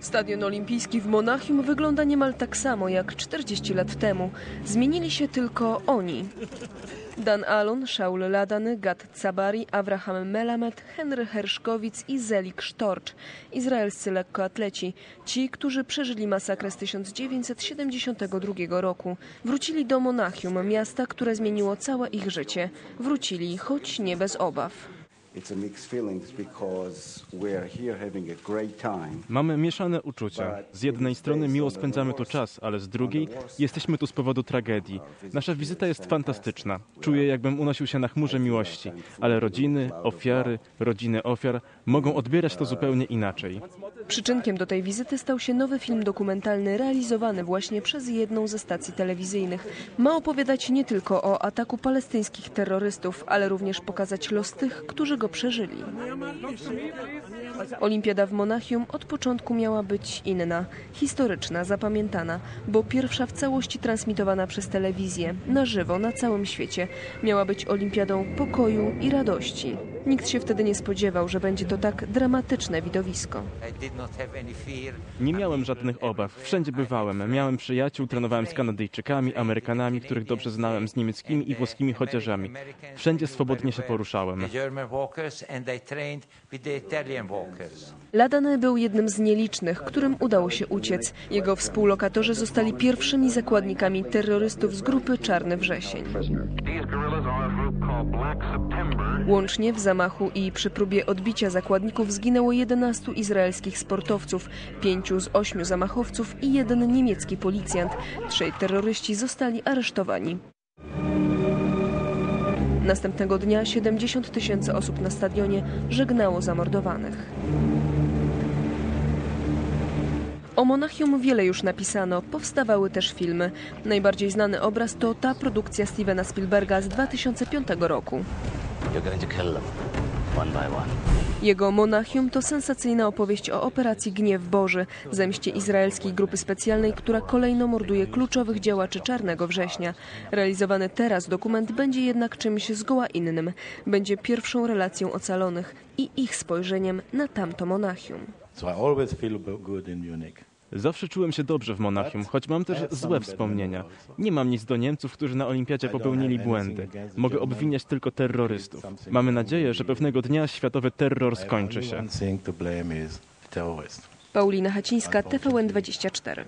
Stadion Olimpijski w Monachium wygląda niemal tak samo jak 40 lat temu. Zmienili się tylko oni. Dan Alon, Shaul Ladany, Gad Cabari, Abraham Melamed, Henry Herszkowic i Zelik Sztorcz. Izraelscy lekkoatleci. Ci, którzy przeżyli masakrę z 1972 roku. Wrócili do Monachium, miasta, które zmieniło całe ich życie. Wrócili, choć nie bez obaw. Mamy mieszane uczucia. Z jednej strony miło spędzamy tu czas, ale z drugiej jesteśmy tu z powodu tragedii. Nasza wizyta jest fantastyczna. Czuję, jakbym unosił się na chmurze miłości, ale rodziny, ofiary, rodziny ofiar mogą odbierać to zupełnie inaczej. Przyczynkiem do tej wizyty stał się nowy film dokumentalny realizowany właśnie przez jedną ze stacji telewizyjnych. Ma opowiadać nie tylko o ataku palestyńskich terrorystów, ale również pokazać los tych, którzy go przeżyli. Olimpiada w Monachium od początku miała być inna, historyczna, zapamiętana, bo pierwsza w całości transmitowana przez telewizję, na żywo, na całym świecie. Miała być olimpiadą pokoju i radości. Nikt się wtedy nie spodziewał, że będzie to tak dramatyczne widowisko. Nie miałem żadnych obaw. Wszędzie bywałem. Miałem przyjaciół, trenowałem z Kanadyjczykami, Amerykanami, których dobrze znałem, z niemieckimi i włoskimi chociażami. Wszędzie swobodnie się poruszałem. Ladany był jednym z nielicznych, którym udało się uciec. Jego współlokatorzy zostali pierwszymi zakładnikami terrorystów z grupy Czarny Wrzesień. Łącznie w zamachu i przy próbie odbicia zakładników zginęło 11 izraelskich sportowców, pięciu z ośmiu zamachowców i jeden niemiecki policjant. Trzej terroryści zostali aresztowani. Następnego dnia 70 tysięcy osób na stadionie żegnało zamordowanych. O Monachium wiele już napisano, powstawały też filmy. Najbardziej znany obraz to ta produkcja Stevena Spielberga z 2005 roku. You're going to kill them one by one. Jego Monachium to sensacyjna opowieść o operacji Gniew Boży, zemście izraelskiej grupy specjalnej, która kolejno morduje kluczowych działaczy Czarnego Września. Realizowany teraz dokument będzie jednak czymś zgoła innym. Będzie pierwszą relacją ocalonych i ich spojrzeniem na tamto Monachium. So I always feel good in Munich. Zawsze czułem się dobrze w Monachium, choć mam też złe wspomnienia. Nie mam nic do Niemców, którzy na olimpiadzie popełnili błędy. Mogę obwiniać tylko terrorystów. Mamy nadzieję, że pewnego dnia światowy terror skończy się. Paulina Hacińska, TVN24.